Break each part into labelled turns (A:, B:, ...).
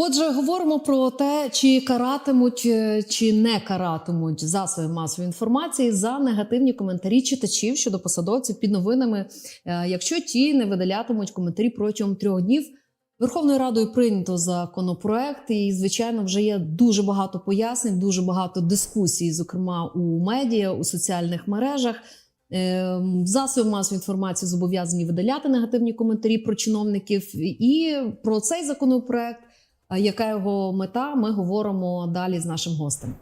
A: Отже, говоримо про те, чи каратимуть е, чи не каратимуть засоби масової інформації за негативні коментарі читачів щодо посадовців під новинами, е, якщо ті не видалятимуть коментарі протягом трьох днів. Верховною Радою прийнято законопроект, і звичайно, вже є дуже багато пояснень, дуже багато дискусій, зокрема у медіа, у соціальних мережах. Е, Засоби масової інформації зобов'язані видаляти негативні коментарі про чиновників. І про цей законопроект, яка його мета, ми говоримо далі з нашим гостем.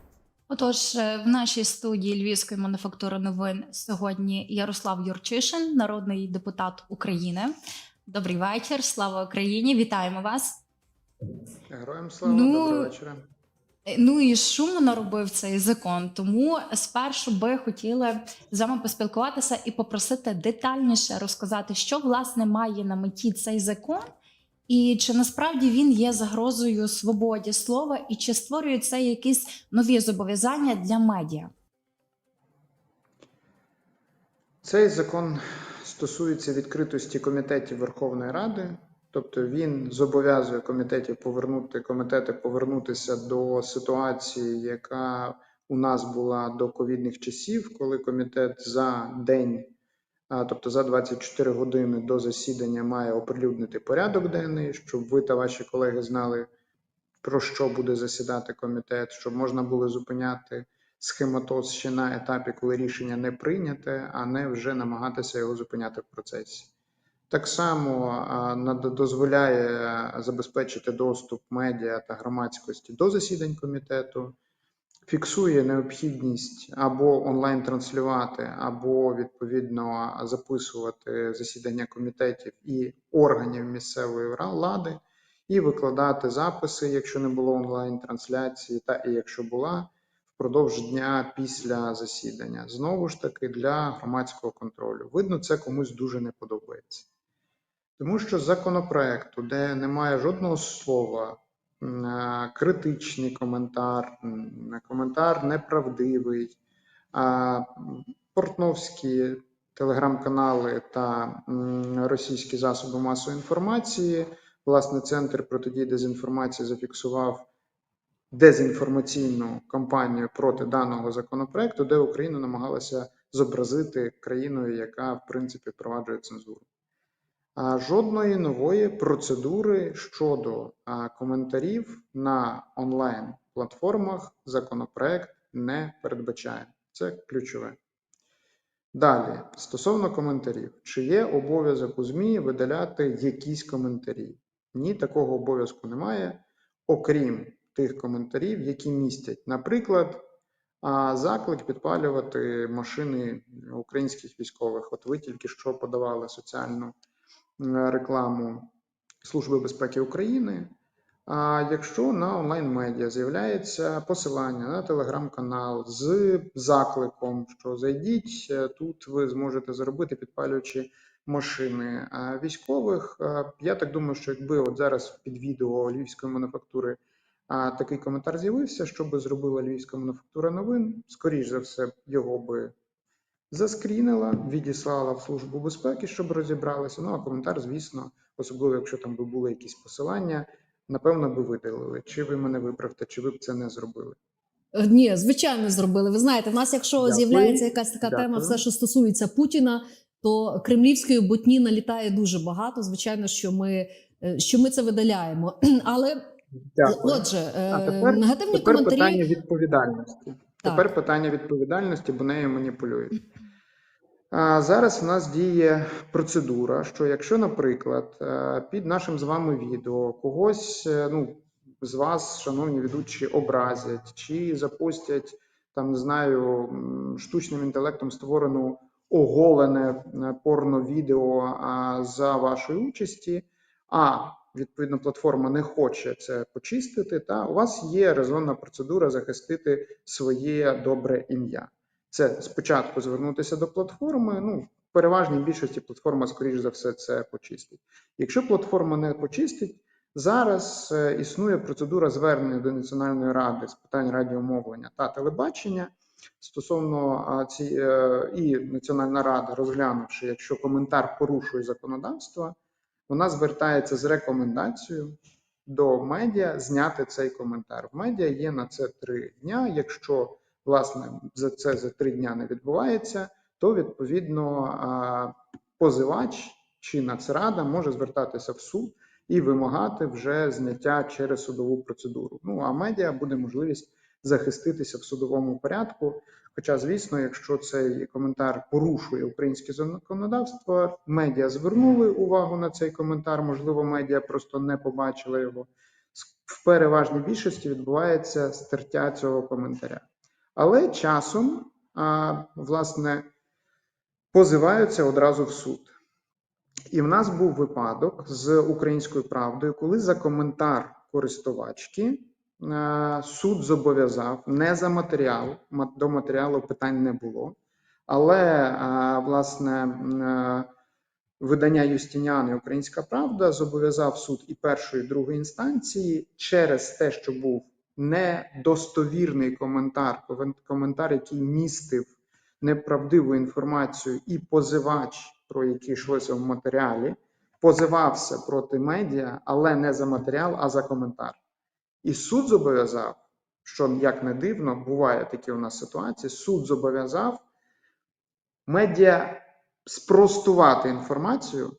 B: Отож, е, в нашій студії Львівської мануфактури новин сьогодні Ярослав Юрчишин, народний депутат України. Добрий вечір, слава Україні! Вітаємо вас.
C: Героям слава,
B: Ну,
C: доброго вечора.
B: Е, Ну і шуму наробив цей закон. Тому спершу би хотіли з вами поспілкуватися і попросити детальніше розказати, що власне має на меті цей закон, і чи насправді він є загрозою свободі слова, і чи створює це якісь нові зобов'язання для медіа.
C: Цей закон стосується відкритості комітетів Верховної Ради, тобто він зобов'язує комітетів повернути комітети повернутися до ситуації, яка у нас була до ковідних часів, коли комітет за день, тобто за 24 години до засідання, має оприлюднити порядок денний, щоб ви та ваші колеги знали, про що буде засідати комітет, щоб можна було зупиняти схематоз ще на етапі, коли рішення не прийняте, а не вже намагатися його зупиняти в процесі. Так само дозволяє забезпечити доступ медіа та громадськості до засідань комітету, фіксує необхідність або онлайн транслювати, або відповідно записувати засідання комітетів і органів місцевої влади, і викладати записи, якщо не було онлайн трансляції, та і якщо була впродовж дня після засідання. Знову ж таки, для громадського контролю. Видно, це комусь дуже не подобається. Тому що законопроекту, де немає жодного слова, критичний коментар, коментар неправдивий, а портновські телеграм-канали та російські засоби масової інформації, власне, центр протидії дезінформації зафіксував дезінформаційну кампанію проти даного законопроекту, де Україна намагалася зобразити країною, яка в принципі впроваджує цензуру. Жодної нової процедури щодо коментарів на онлайн платформах законопроект не передбачає. Це ключове. Далі, стосовно коментарів, чи є обов'язок у ЗМІ видаляти якісь коментарі? Ні, такого обов'язку немає, окрім тих коментарів, які містять, наприклад, заклик підпалювати машини українських військових. От ви тільки що подавали соціальну рекламу Служби безпеки України. А якщо на онлайн-медіа з'являється посилання на телеграм-канал з закликом, що зайдіть, е, тут ви зможете заробити, підпалюючи машини військових. е, Я так думаю, що якби от зараз під відео львівської мануфактури такий коментар з'явився, що би зробила львівська мануфактура новин, скоріш за все, його би заскрінила, відіслала в службу безпеки, щоб розібралися. Ну а коментар, звісно, особливо якщо там би були якісь посилання, напевно би видалили. Чи ви мене виправте, чи ви б це не зробили?
A: Е, Ні, звичайно, зробили. Ви знаєте, в нас, якщо
C: Дякую.
A: з'являється якась така
C: Дякую.
A: тема, все, що стосується Путіна, то кремлівської ботні налітає дуже багато. Звичайно, що ми, е, що ми це видаляємо. Але
C: Дякую.
A: отже, е,
C: А тепер,
A: негативні
C: тепер
A: коментарі.
C: питання відповідальності. Тепер питання відповідальності, бо нею маніпулюють. А, Зараз в нас діє процедура, що якщо, наприклад, е, під нашим з вами відео когось е, ну, з вас, шановні ведучі, образять чи запустять там, не знаю, штучним інтелектом створену оголене е, порно-відео за вашої участі, а відповідно платформа не хоче це почистити, та у вас є резонна процедура захистити своє добре ім'я. Це спочатку звернутися до платформи. Ну, в переважній більшості платформа, скоріш за все, це почистить. Якщо платформа не почистить, зараз е, існує процедура звернення до Національної ради з питань радіомовлення та телебачення. Стосовно а, ці е, і Національна рада, розглянувши, якщо коментар порушує законодавство, вона звертається з рекомендацією до медіа зняти цей коментар. В медіа є на це три дня. Якщо власне за це за три дня не відбувається, то відповідно позивач чи Нацрада може звертатися в суд і вимагати вже зняття через судову процедуру. Ну а медіа буде можливість захиститися в судовому порядку. Хоча, звісно, якщо цей коментар порушує українське законодавство, медіа звернули увагу на цей коментар. Можливо, медіа просто не побачили його. В переважній більшості відбувається стертя цього коментаря. Але часом, а, власне, позиваються одразу в суд. І в нас був випадок з українською правдою, коли за коментар користувачки суд зобов'язав не за матеріал, ма- до матеріалу питань не було. Але е, власне е, видання Юстиніан і Українська Правда зобов'язав суд і першої, і другої інстанції через те, що був недостовірний коментар, коментар, який містив неправдиву інформацію, і позивач, про який йшлося в матеріалі, позивався проти медіа, але не за матеріал, а за коментар. І суд зобов'язав, що як не дивно, буває такі у нас ситуації. Суд зобов'язав медіа спростувати інформацію,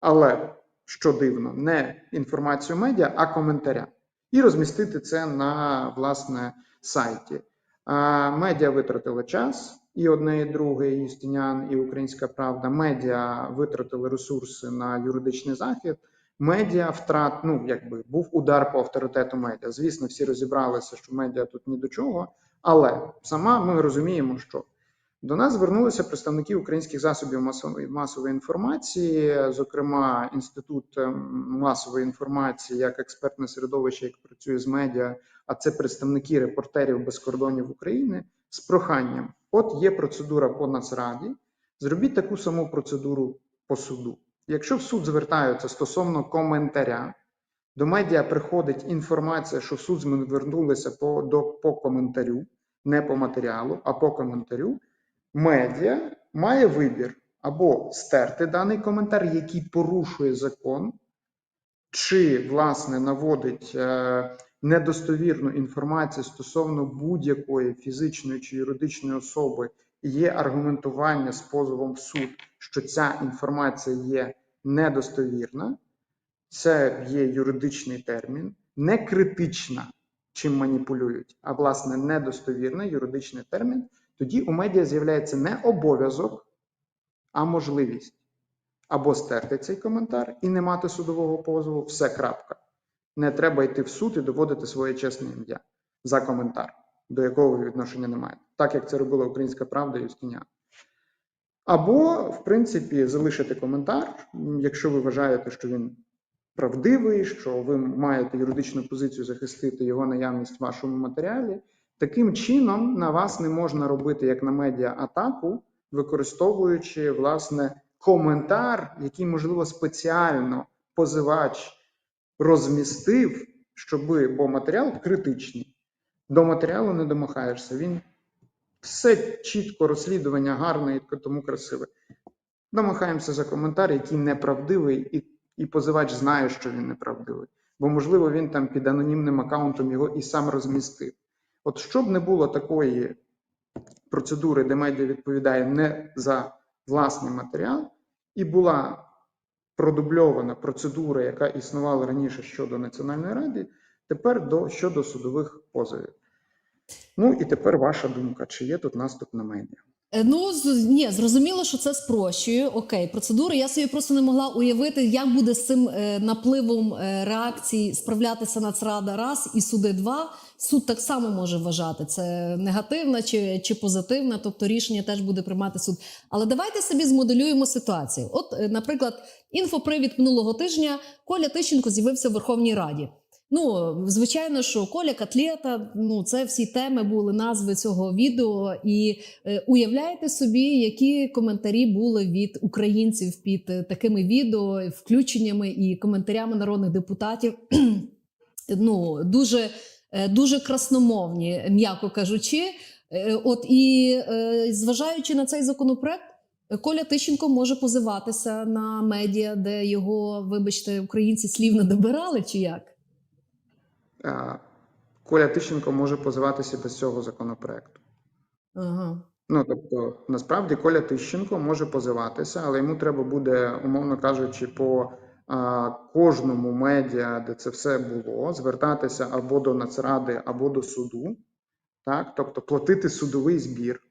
C: але що дивно, не інформацію медіа, а коментаря, і розмістити це на власне сайті. А, Медіа витратили час, і одне, і друге, і Юстиніан, і Українська Правда. Медіа витратили ресурси на юридичний захід. Медіа втрат, ну якби був удар по авторитету медіа. Звісно, всі розібралися, що медіа тут ні до чого, але сама ми розуміємо, що до нас звернулися представники українських засобів масової масової інформації, зокрема інститут ем, масової інформації, як експертне середовище, яке працює з медіа, а це представники репортерів без кордонів України з проханням: от є процедура по Нацраді, зробіть таку саму процедуру по суду. Якщо в суд звертаються стосовно коментаря, до медіа приходить інформація, що в суд звернулися по, до, по коментарю, не по матеріалу, а по коментарю. Медіа має вибір або стерти даний коментар, який порушує закон, чи, власне, наводить е, недостовірну інформацію стосовно будь-якої фізичної чи юридичної особи, є аргументування з позовом в суд, що ця інформація є недостовірна, це є юридичний термін, не критична, чим маніпулюють, а власне недостовірний юридичний термін. Тоді у медіа з'являється не обов'язок, а можливість або стерти цей коментар і не мати судового позову. Все крапка. Не треба йти в суд і доводити своє чесне ім'я за коментар, до якого ви відношення не маєте, так як це робила Українська Правда Юстиніан. Або, в принципі, залишити коментар, якщо ви вважаєте, що він правдивий, що ви маєте юридичну позицію захистити його наявність в вашому матеріалі. Таким чином на вас не можна робити як на медіа атаку, використовуючи власне коментар, який можливо спеціально позивач розмістив, щоби, бо матеріал критичний. До матеріалу не домахаєшся. Він все чітко, розслідування гарне і тому красиве. Домахаємося за коментар, який неправдивий, і, і позивач знає, що він неправдивий. Бо, можливо, він там під анонімним аккаунтом його і сам розмістив. От щоб не було такої процедури, де медіа відповідає не за власний матеріал, і була продубльована процедура, яка існувала раніше щодо Національної ради, тепер до щодо судових позовів. Ну і тепер ваша думка, чи є тут наступ на медіа?
A: Е, Ну ні, зрозуміло, що це спрощує. Окей, процедури. Я собі просто не могла уявити, як буде з цим е, напливом е, реакцій справлятися Нацрада раз і суди два. Суд так само може вважати це негативна чи, чи позитивна, тобто рішення теж буде приймати суд. Але давайте собі змоделюємо ситуацію. От, наприклад, інфопривід минулого тижня Коля Тищенко з'явився в Верховній Раді. Ну, звичайно, що Коля Котлета, ну це всі теми були назви цього відео. І е, уявляєте собі, які коментарі були від українців під е, такими відео, включеннями і коментарями народних депутатів. ну, дуже, е, дуже красномовні, м'яко кажучи. Е, От і зважаючи на цей законопроект, Коля Тищенко може позиватися на медіа, де його, вибачте, українці слів не добирали, чи як?
C: Коля Тищенко може позиватися без цього законопроекту.
A: Ага.
C: Ну тобто, насправді Коля Тищенко може позиватися, але йому треба буде, умовно кажучи, по а, кожному медіа, де це все було, звертатися або до Нацради, або до суду, так, тобто платити судовий збір,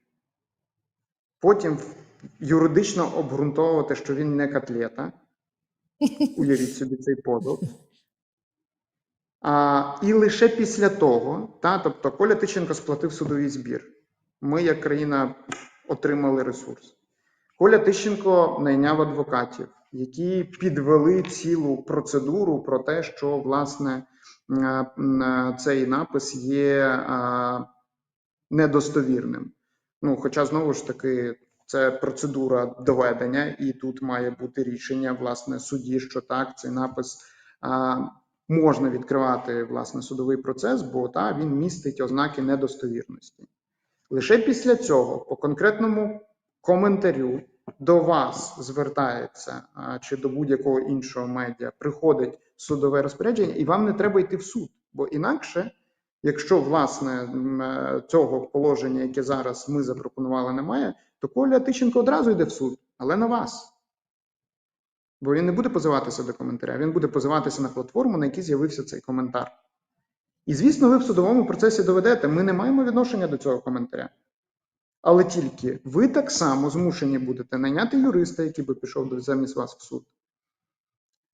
C: потім юридично обґрунтовувати, що він не котлета. Уявіть собі цей позов. А, і лише після того, та, тобто Коля Тищенко сплатив судовий збір. Ми, як країна, отримали ресурс. Коля Тищенко найняв адвокатів, які підвели цілу процедуру про те, що власне цей напис є недостовірним. Ну, хоча знову ж таки, це процедура доведення, і тут має бути рішення власне судді, що так, цей напис можна відкривати власне судовий процес, бо та він містить ознаки недостовірності. Лише після цього, по конкретному коментарю, до вас звертається чи до будь-якого іншого медіа приходить судове розпорядження, і вам не треба йти в суд, бо інакше. Якщо власне е, цього положення, яке зараз ми запропонували, немає, то Коля Тищенко одразу йде в суд, але на вас. Бо він не буде позиватися до коментаря, він буде позиватися на платформу, на якій з'явився цей коментар. І звісно, ви в судовому процесі доведете, ми не маємо відношення до цього коментаря. Але тільки ви так само змушені будете найняти юриста, який би пішов замість вас в суд.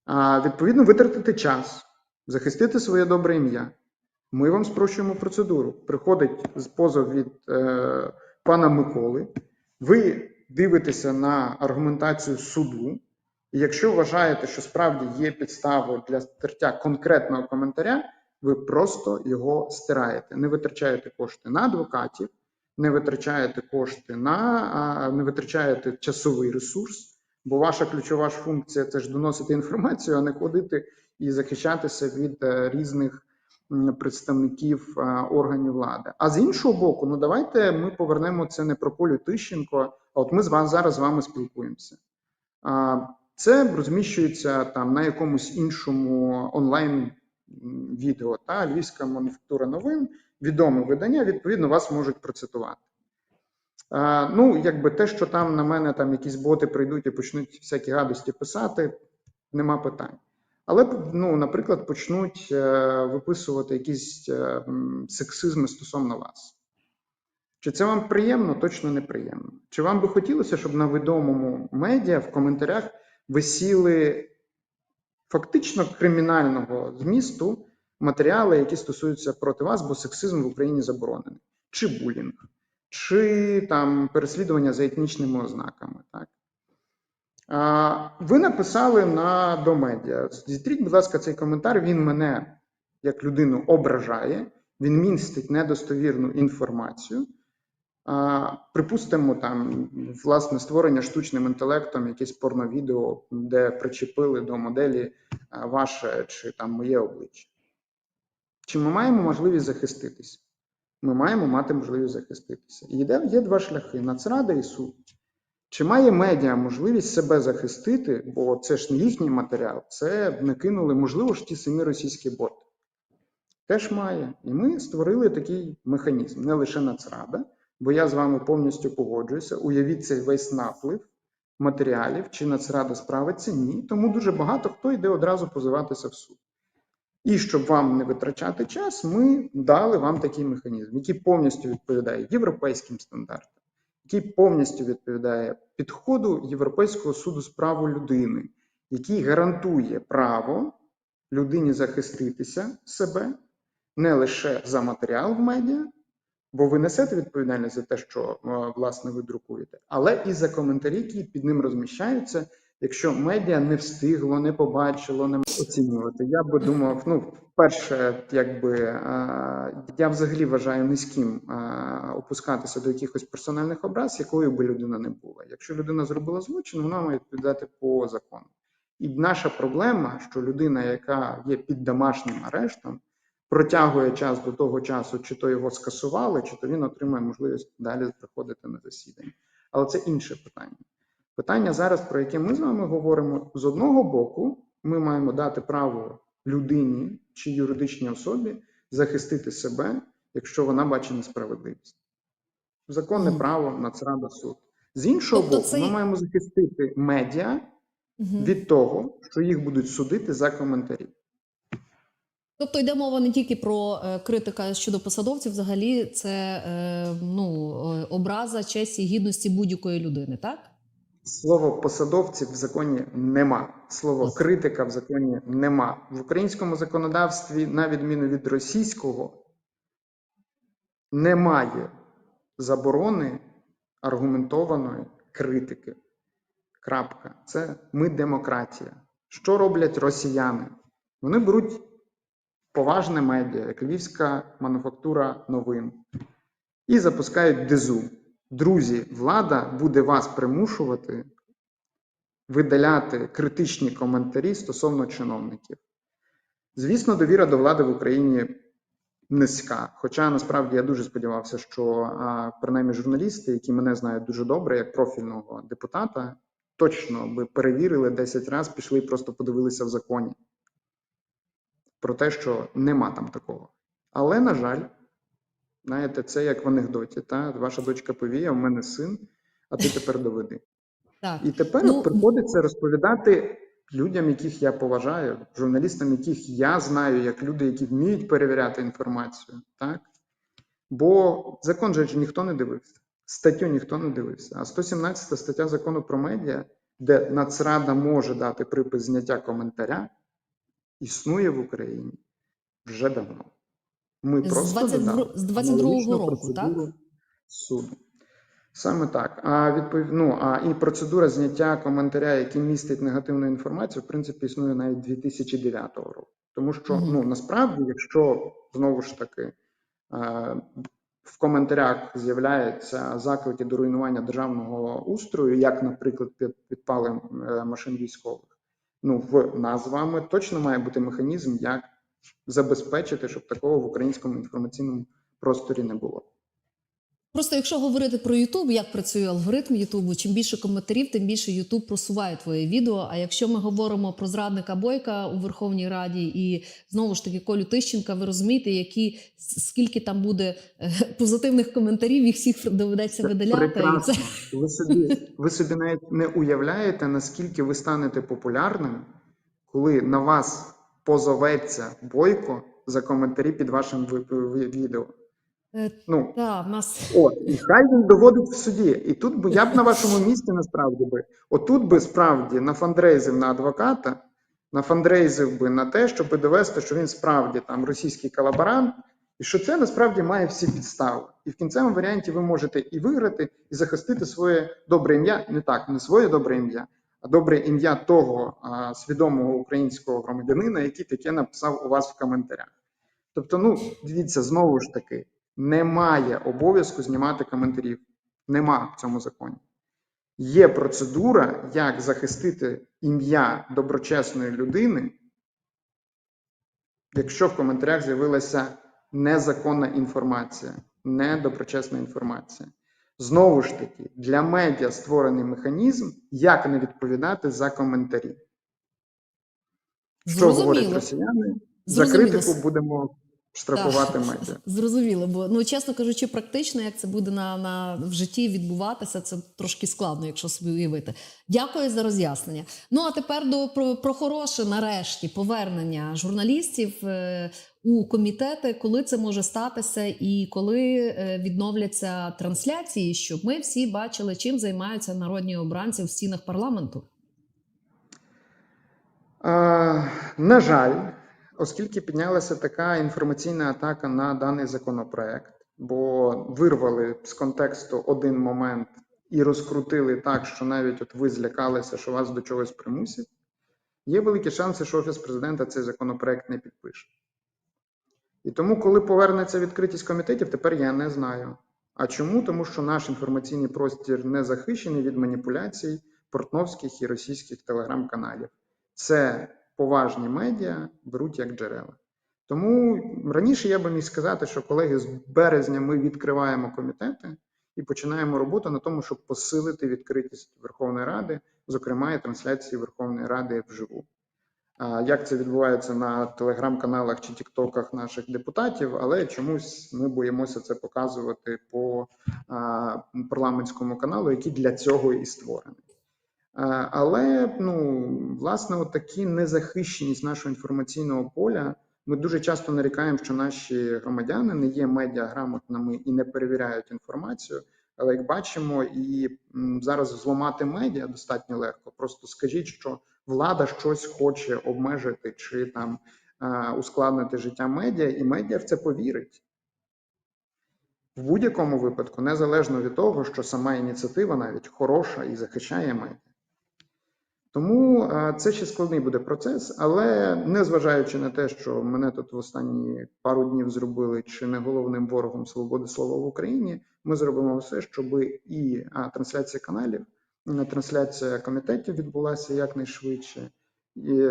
C: А, відповідно, витратити час, захистити своє добре ім'я. Ми вам спрощуємо процедуру. Приходить позов від е, пана Миколи. Ви дивитеся на аргументацію суду. І якщо вважаєте, що справді є підставою для стертя конкретного коментаря, ви просто його стираєте. Не витрачаєте кошти на адвокатів, не витрачаєте кошти на не витрачаєте часовий ресурс, бо ваша ключова ж функція це ж доносити інформацію, а не ходити і захищатися від е, різних представників е, органів влади. А з іншого боку, ну давайте ми повернемо це не про Колю Тищенко, а от ми з вами зараз з вами спілкуємося. Це розміщується там на якомусь іншому онлайн відео. Та Львівська мануфактура новин, відоме видання, відповідно, вас можуть процитувати. А, Ну, якби те, що там на мене там якісь боти прийдуть і почнуть всякі гадості писати, нема питань. Але ну, наприклад, почнуть е, виписувати якісь е, сексизми стосовно вас. Чи це вам приємно? Точно неприємно. Чи вам би хотілося, щоб на відомому медіа в коментарях висіли фактично кримінального змісту матеріали, які стосуються проти вас, бо сексизм в Україні заборонений, чи булінг, чи там переслідування за етнічними ознаками. Так? А, ви написали на до медіа. Зітріть, будь ласка, цей коментар. Він мене як людину ображає, він містить недостовірну інформацію. Припустимо, там власне створення штучним інтелектом якесь порновідео, де причепили до моделі ваше чи там моє обличчя. Чи ми маємо можливість захиститися? Ми маємо мати можливість захиститися. І є, є два шляхи: Нацрада і суд. Чи має медіа можливість себе захистити, бо це ж не їхній матеріал, це накинули, можливо ж ті самі російські боти. Теж має. І ми створили такий механізм, не лише Нацрада, бо я з вами повністю погоджуюся. Уявіть цей весь наплив матеріалів, чи Нацрада справиться? Ні. Тому дуже багато хто йде одразу позиватися в суд. І щоб вам не витрачати час, ми дали вам такий механізм, який повністю відповідає європейським стандартам який повністю відповідає підходу Європейського суду з прав людини, який гарантує право людині захиститися себе не лише за матеріал в медіа, бо ви несете відповідальність за те, що е, власне ви друкуєте, але і за коментарі, які під ним розміщаються. Якщо медіа не встигло, не побачило, не оцінювати, я би думав, ну, перше, якби е, я взагалі вважаю низьким е, опускатися до якихось персональних образ, якою би людина не була. Якщо людина зробила злочин, вона має відповідати по закону. І наша проблема, що людина, яка є під домашнім арештом, протягує час до того часу, чи то його скасували, чи то він отримає можливість далі приходити на засідання. Але це інше питання. Питання зараз, про яке ми з вами говоримо, з одного боку, ми маємо дати право людині чи юридичній особі захистити себе, якщо вона бачить несправедливість. Законне
A: Мгм.
C: право, Нацрада, суд. З іншого
A: Тобто
C: боку,
A: цей-
C: ми маємо захистити медіа
A: Мгм.
C: від того, що їх будуть судити за коментарі.
A: Тобто йде мова не тільки про е, критика щодо посадовців, взагалі це е, ну, е, образа честі і гідності будь-якої людини, так?
C: Слово посадовців в законі нема. Слово критика в законі нема. В українському законодавстві, на відміну від російського, немає заборони аргументованої критики. Крапка. Це ми демократія. Що роблять росіяни? Вони беруть поважне медіа, як Львівська мануфактура новин, і запускають дезу. Друзі, влада буде вас примушувати видаляти критичні коментарі стосовно чиновників. Звісно, довіра до влади в Україні низька. Хоча насправді я дуже сподівався, що принаймні журналісти, які мене знають дуже добре, як профільного депутата, точно би перевірили 10 разів, пішли і просто подивилися в законі про те, що нема там такого. Але, на жаль, знаєте, це як в анекдоті. Та? Ваша дочка повіє, у мене син, а ти тепер доведи.
A: Так.
C: І тепер
A: Ну,
C: приходиться розповідати людям, яких я поважаю, журналістам, яких я знаю, як люди, які вміють перевіряти інформацію. Так? Бо закон же ніхто не дивився, статтю ніхто не дивився. А 117 стаття закону про медіа, де Нацрада може дати припис зняття коментаря, існує в Україні вже давно. Ми
A: З
C: просто
A: 22
C: додали
A: з 22-го року,
C: процедуру суду. Саме так. А відпов... ну, а і процедура зняття коментаря, який містить негативну інформацію, в принципі, існує навіть 2009 року. Тому що
A: Мгм.
C: ну насправді, якщо знову ж таки е, в коментарях з'являються заклики до руйнування державного устрою, як, наприклад, під підпалом е, машин військових, ну в нас з вами точно має бути механізм, як забезпечити, щоб такого в українському інформаційному просторі не було.
A: Просто якщо говорити про Ютуб, як працює алгоритм Ютубу, чим більше коментарів, тим більше Ютуб просуває твоє відео. А якщо ми говоримо про зрадника Бойка у Верховній Раді і знову ж таки Колю Тищенка, ви розумієте, які скільки там буде е, позитивних коментарів, їх всіх доведеться
C: Це
A: видаляти.
C: Прекрасно.
A: це
C: Ви собі, ви собі навіть не уявляєте, наскільки ви станете популярним, коли на вас позоветься бойко за коментарі під вашим відео.
A: Е,
C: Ну,
A: та, в нас
C: от, і хай він доводить в суді. І тут би я б на вашому місці насправді би, отут би справді нафандрейзив на адвоката, нафандрейзив би на те, щоб довести, що він справді там російський колаборант, і що це насправді має всі підстави. І в кінцевому варіанті ви можете і виграти, і захистити своє добре ім'я, не так, не своє добре ім'я, а добре ім'я того а, свідомого українського громадянина, який таке написав у вас в коментарях. Тобто, ну дивіться, знову ж таки, немає обов'язку знімати коментарів. Нема в цьому законі. Є процедура, як захистити ім'я доброчесної людини, якщо в коментарях з'явилася незаконна інформація, недоброчесна інформація. Знову ж таки, для медіа створений механізм, як не відповідати за коментарі. Що говорять росіяни? За
A: Зрозуміло.
C: критику будемо штрафувати медіа.
A: Зрозуміло, бо ну чесно кажучи, практично як це буде на, на в житті відбуватися, це трошки складно, якщо собі уявити. Дякую за роз'яснення. Ну а тепер до про, про хороше, нарешті, повернення журналістів е, у комітети, коли це може статися, і коли е, відновляться трансляції, щоб ми всі бачили, чим займаються народні обранці в стінах парламенту.
C: А, на жаль, оскільки піднялася така інформаційна атака на даний законопроект, бо вирвали з контексту один момент і розкрутили так, що навіть от ви злякалися, що вас до чогось примусять, є великі шанси, що Офіс президента цей законопроект не підпише. І тому, коли повернеться відкритість комітетів, тепер я не знаю. А чому? Тому що наш інформаційний простір не захищений від маніпуляцій портновських і російських телеграм-каналів. Це поважні медіа беруть як джерела. Тому раніше я би міг сказати, що колеги з березня ми відкриваємо комітети, і починаємо роботу на тому, щоб посилити відкритість Верховної Ради, зокрема і трансляції Верховної Ради вживу. Як це відбувається на телеграм-каналах чи тіктоках наших депутатів, але чомусь ми боїмося це показувати по парламентському каналу, який для цього і створений. А, Але ну власне, от такі незахищеність нашого інформаційного поля. Ми дуже часто нарікаємо, що наші громадяни не є медіаграмотними і не перевіряють інформацію. Але як бачимо, і зараз зламати медіа достатньо легко. Просто скажіть, що влада щось хоче обмежити чи там е, ускладнити життя медіа, і медіа в це повірить. В будь-якому випадку, незалежно від того, що сама ініціатива навіть хороша і захищає медіа. Тому е, це ще складний буде процес, але незважаючи на те, що мене тут в останні пару днів зробили чи не головним ворогом свободи слова в Україні, ми зробимо все, щоб і трансляція каналів, трансляція комітетів відбулася якнайшвидше, і,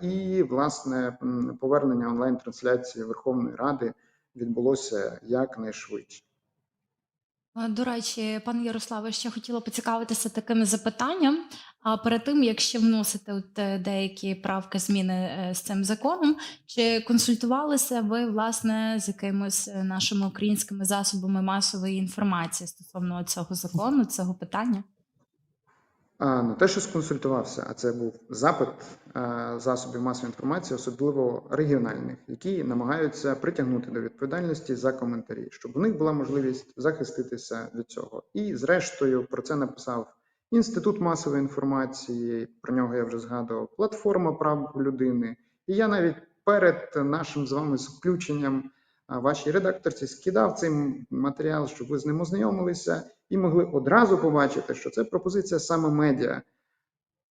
C: і власне повернення онлайн-трансляції Верховної Ради відбулося якнайшвидше.
B: До речі, пане Ярославе, ще хотіла поцікавитися таким запитанням. А перед тим, як ще вносити от е, деякі правки, зміни е, з цим законом, чи консультувалися ви власне з якимось е, нашими українськими засобами масової інформації стосовно цього закону, цього питання?
C: Не те, що сконсультувався, а це був запит е, засобів масової інформації, особливо регіональних, які намагаються притягнути до відповідальності за коментарі, щоб у них була можливість захиститися від цього. І, зрештою, про це написав Інститут масової інформації. Про нього я вже згадував, платформа прав людини. І я навіть перед нашим з вами включенням вашій редакторці скидав цей матеріал, щоб ви з ним ознайомилися і могли одразу побачити, що це пропозиція саме медіа.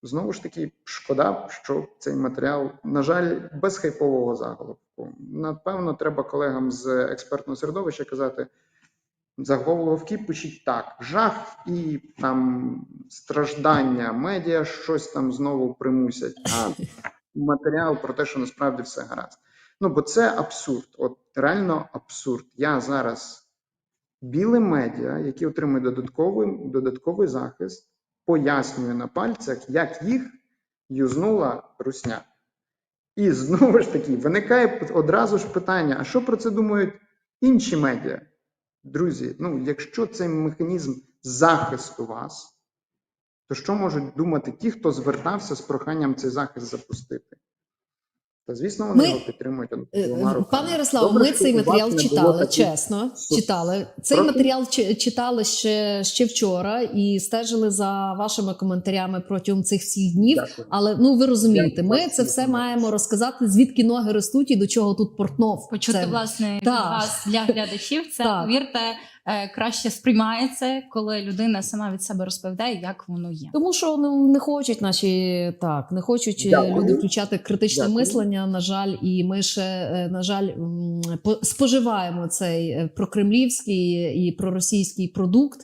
C: Знову ж таки, шкода, що цей матеріал, на жаль, без хайпового заголовку. Напевно, треба колегам з експертного середовища казати. Заголовки пишіть так: жах і там страждання, медіа щось там знову примусять. А матеріал про те, що насправді все гаразд. Ну бо це абсурд. От реально абсурд. Я зараз біле медіа, які отримують додатковий, додатковий захист, пояснюю на пальцях, як їх юзнула русня. І знову ж таки виникає одразу ж питання: а що про це думають інші медіа? Друзі, ну якщо це механізм захисту вас, то що можуть думати ті, хто звертався з проханням цей захист запустити? Та звісно, вони
A: Ми-
C: його підтримують.
A: Е,
C: руками.
A: Пане Ярославе, ми цей матеріал читали,
C: таких-
A: чесно. Читали. Цей
C: Прошу.
A: матеріал чи- читали ще, ще вчора і стежили за вашими коментарями протягом цих всіх днів.
C: Дякую.
A: Але ну ви розумієте,
C: Дякую,
A: ми
C: дякую.
A: це все маємо розказати, звідки ноги ростуть і до чого тут портнов.
B: Почути
A: Це-
B: власне від
A: Так.
B: вас для глядачів. Це
A: Так.
B: Е, краще сприймається, коли людина сама від себе розповідає, як воно є.
A: Тому що ну не хочуть наші так, не хочуть е,
C: Дякую.
A: люди включати критичне
C: Дякую.
A: мислення. На жаль, і ми ще е, на жаль споживаємо цей прокремлівський і проросійський продукт.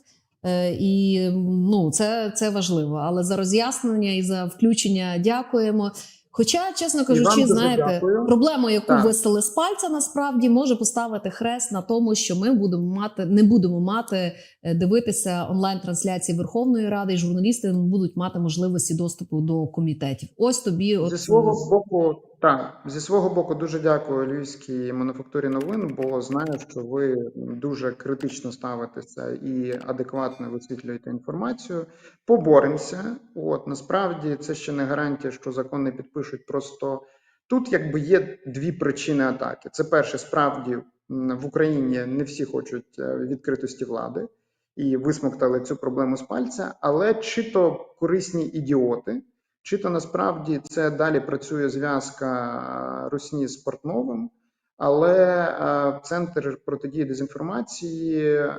A: І ну це, це важливо. Але за роз'яснення і за включення дякуємо. Хоча, чесно кажучи, знаєте,
C: дякую.
A: проблему, яку
C: Так.
A: висели з пальця, насправді може поставити хрест на тому, що ми будемо мати, не будемо мати е, дивитися онлайн-трансляції Верховної Ради, і журналісти не будуть мати можливості доступу до комітетів. Ось тобі, от
C: Зі свого боку, так, зі свого боку, дуже дякую Львівській мануфактурі новин, бо знаю, що ви дуже критично ставитеся і адекватно висвітлюєте інформацію. Поборемося. От насправді це ще не гарантія, що закон не підпишуть. Просто тут якби є дві причини атаки. Це перше, справді в Україні не всі хочуть е, відкритості влади і висмоктали цю проблему з пальця, але чи то корисні ідіоти. Чи то насправді це далі працює зв'язка е, Русні з Портновим, але е, Центр протидії дезінформації е,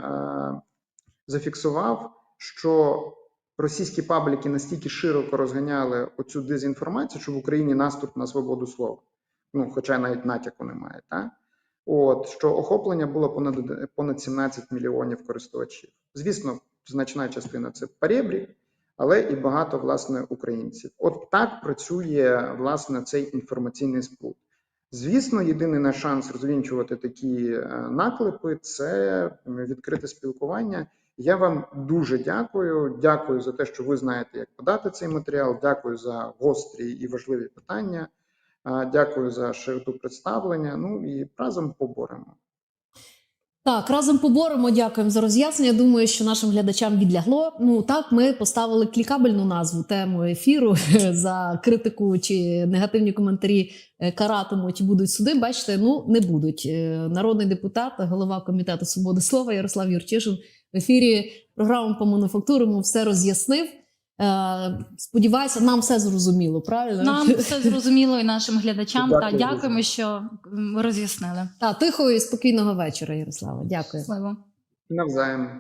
C: зафіксував, що російські пабліки настільки широко розганяли оцю дезінформацію, що в Україні наступ на свободу слова. Ну, хоча навіть натяку немає, так? От що охоплення було понад понад 17 мільйонів користувачів. Звісно, значна частина це перебрік, але і багато власне українців. От так працює власне цей інформаційний сплут. Звісно, єдиний наш шанс розвінчувати такі е, наклепи це відкрите спілкування. Я вам дуже дякую. Дякую за те, що ви знаєте, як подати цей матеріал. Дякую за гострі і важливі питання. Дякую за широту представлення. Ну і разом поборемо.
A: Так, разом поборемо. Дякуємо за роз'яснення. Думаю, що нашим глядачам відлягло. Ну так, ми поставили клікабельну назву тему ефіру за критику чи негативні коментарі е, каратимуть будуть суди. Бачите, ну не будуть. Е, Народний депутат, голова комітету свободи слова Ярослав Юрчишин в ефірі програми по мануфактурому все роз'яснив. Е, Сподіваюся, нам все зрозуміло. Правильно
B: Нам все зрозуміло і нашим глядачам.
C: Дякую
B: Та дякуємо, що роз'яснили.
A: Та тихого і спокійного вечора, Ярослава. Дякую.
B: Щасливо.
C: Навзаєм.